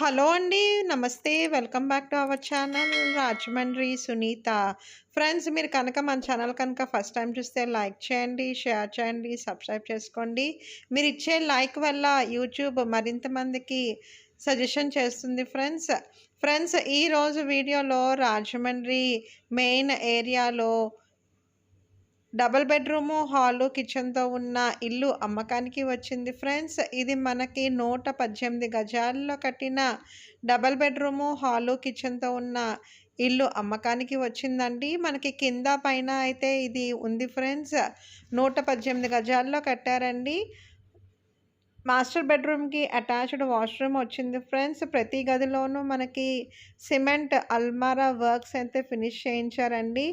Hello అండి నమస్తే. Welcome back to our channel Rajahmundry Sunitha. Friends మీరు కనుక మన ఛానల్ కనుక ఫస్ట్ టైం చూస్తే లైక్ చేయండి షేర్ చేయండి సబ్స్క్రైబ్ చేసుకోండి. మీరు ఇచ్చే లైక్ వల్ల యూట్యూబ్ మరింత మందికి సజెషన్ చేస్తుంది ఫ్రెండ్స్. ఫ్రెండ్స్ ఈరోజు వీడియోలో రాజమండ్రి మెయిన్ ఏరియాలో డబల్ బెడ్రూము హాలు కిచెన్తో ఉన్న ఇల్లు అమ్మకానికి వచ్చింది ఫ్రెండ్స్. ఇది మనకి నూట పద్దెనిమిది గజాల్లో కట్టిన డబల్ బెడ్రూము హాలు కిచెన్తో ఉన్న ఇల్లు అమ్మకానికి వచ్చిందండి. మనకి కింద పైన అయితే ఇది ఉంది ఫ్రెండ్స్. నూట పద్దెనిమిది గజాల్లో కట్టారండి. మాస్టర్ బెడ్రూమ్కి అటాచ్డ్ వాష్రూమ్ వచ్చింది ఫ్రెండ్స్. ప్రతి గదిలోనూ మనకి సిమెంట్ అల్మారా వర్క్స్ అయితే ఫినిష్ చేయించారండి.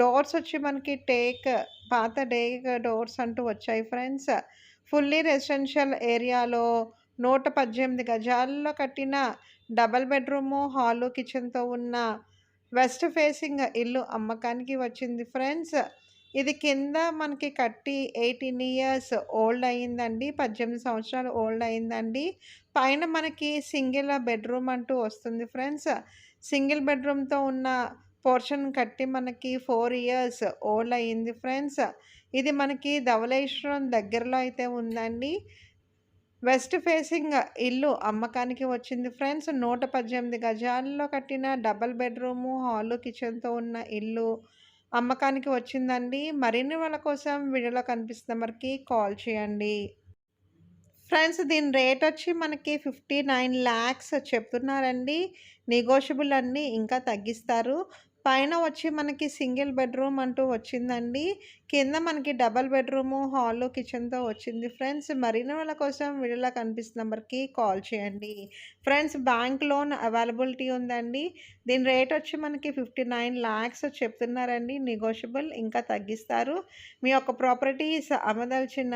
డోర్స్ వచ్చి మనకి టేక్ పాత డేక్ డోర్స్ అంటూ వచ్చాయి ఫ్రెండ్స్. ఫుల్లీ రెసిడెన్షియల్ ఏరియాలో నూట పద్దెనిమిది గజాల్లో కట్టిన డబల్ బెడ్రూము హాలు కిచెన్తో ఉన్న వెస్ట్ ఫేసింగ్ ఇల్లు అమ్మకానికి వచ్చింది ఫ్రెండ్స్. ఇది కింద మనకి కట్టి ఎయిటీన్ ఇయర్స్ ఓల్డ్ అయ్యిందండి పద్దెనిమిది సంవత్సరాలు ఓల్డ్ అయిందండి. పైన మనకి సింగిల్ బెడ్రూమ్ అంటూ వస్తుంది ఫ్రెండ్స్. సింగిల్ బెడ్రూమ్తో ఉన్న పోర్షన్ కట్టి మనకి ఫోర్ ఇయర్స్ ఓల్డ్ అయ్యింది ఫ్రెండ్స్. ఇది మనకి ధవలేశ్వరం దగ్గరలో అయితే ఉందండి. వెస్ట్ ఫేసింగ్ ఇల్లు అమ్మకానికి వచ్చింది ఫ్రెండ్స్. నూట పద్దెనిమిది గజాల్లో కట్టిన డబల్ బెడ్రూము హాలు కిచెన్తో ఉన్న ఇల్లు అమ్మకానికి వచ్చిందండి. మరిన్ని వాళ్ళ కోసం వీడియోలో కనిపిస్తున్న మనకి కాల్ చేయండి. ఫ్రెండ్స్ దీని రేట్ వచ్చి మనకి ఫిఫ్టీ నైన్ ల్యాక్స్ చెప్తున్నారండి. నెగోషియబుల్ అన్నీ ఇంకా తగ్గిస్తారు. పైన వచ్చి మనకి సింగిల్ బెడ్రూమ్ అంటూ వచ్చిందండి. కింద మనకి డబల్ బెడ్రూము హాల్ కిచెన్తో వచ్చింది. ఫ్రెండ్స్ మరిన్ని వాళ్ళ కోసం వీడియోలో కనిపిస్తున్న నెంబర్కి కాల్ చేయండి. ఫ్రెండ్స్ బ్యాంక్ లోన్ అవైలబిలిటీ ఉందండి. దీని రేట్ వచ్చి మనకి ఫిఫ్టీ నైన్ ల్యాక్స్ చెప్తున్నారండి. నెగోషియబుల్ ఇంకా తగ్గిస్తారు. మీ యొక్క ప్రాపర్టీస్ అమ్మదలిచిన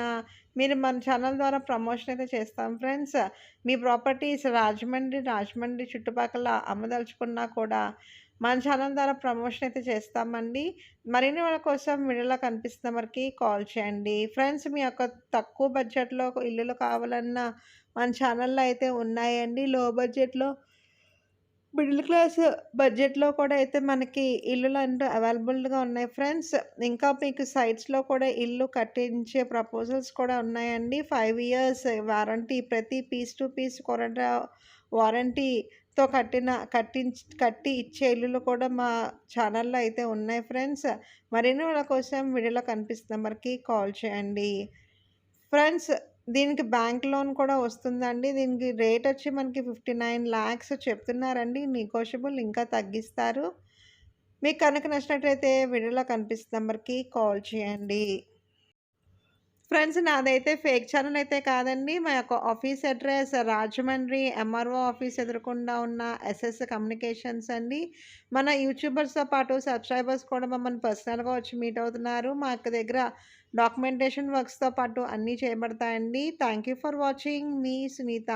మీరు మన ఛానల్ ద్వారా ప్రమోషన్ అయితే చేస్తాం ఫ్రెండ్స్. మీ ప్రాపర్టీస్ రాజమండ్రి రాజమండ్రి చుట్టుపక్కల అమ్మదలుచుకున్నా కూడా మన ఛానల్ ద్వారా ప్రమోషన్ అయితే చేస్తామండి. మరిన్ని వాళ్ళ కోసం వీడియోలో కనిపిస్తున్న వారికి కాల్ చేయండి. ఫ్రెండ్స్ మీ యొక్క తక్కువ బడ్జెట్లో ఇల్లులు కావాలన్నా మన ఛానల్లో అయితే ఉన్నాయండి. లో బడ్జెట్లో మిడిల్ క్లాస్ బడ్జెట్లో కూడా అయితే మనకి ఇల్లులు అంటూ అవైలబుల్గా ఉన్నాయి. ఫ్రెండ్స్ ఇంకా మీకు సైట్స్లో కూడా ఇల్లు కట్టించే ప్రపోజల్స్ కూడా ఉన్నాయండి. ఫైవ్ ఇయర్స్ వారంటీ ప్రతి పీస్ టు పీస్ కూడా వారంటీ తో కట్టిన కట్టించి కట్టి ఇచ్చే ఇల్లులు కూడా మా ఛానల్లో అయితే ఉన్నాయి ఫ్రెండ్స్. మరిన్ని వాళ్ళ కోసం వీడియోలో కనిపిస్తున్న మరికి కాల్ చేయండి. ఫ్రెండ్స్ దీనికి బ్యాంక్ లోన్ కూడా వస్తుందండి. దీనికి రేట్ వచ్చి మనకి ఫిఫ్టీ నైన్ ల్యాక్స్ చెప్తున్నారండి. నెగోషియబుల్ ఇంకా తగ్గిస్తారు. మీకు కనుక నచ్చినట్లయితే వీడియోలో కనిపిస్తున్న నెంబర్కి కాల్ చేయండి. ఫ్రెండ్స్ నాదైతే ఫేక్ ఛానల్ అయితే కాదండి. మా యొక్క office address Rajahmundry MRO office ఎదురకుండా ఉన్న ఎస్ఎస్ కమ్యూనికేషన్స్ అండి. మన యూట్యూబర్స్తో పాటు సబ్స్క్రైబర్స్ కూడా మమ్మల్ని పర్సనల్గా వచ్చి మీట్ అవుతున్నారు. మా యొక్క దగ్గర డాక్యుమెంటేషన్ వర్క్స్తో పాటు అన్నీ చేయబడతాయండి. Thank you for watching. Me Sunitha.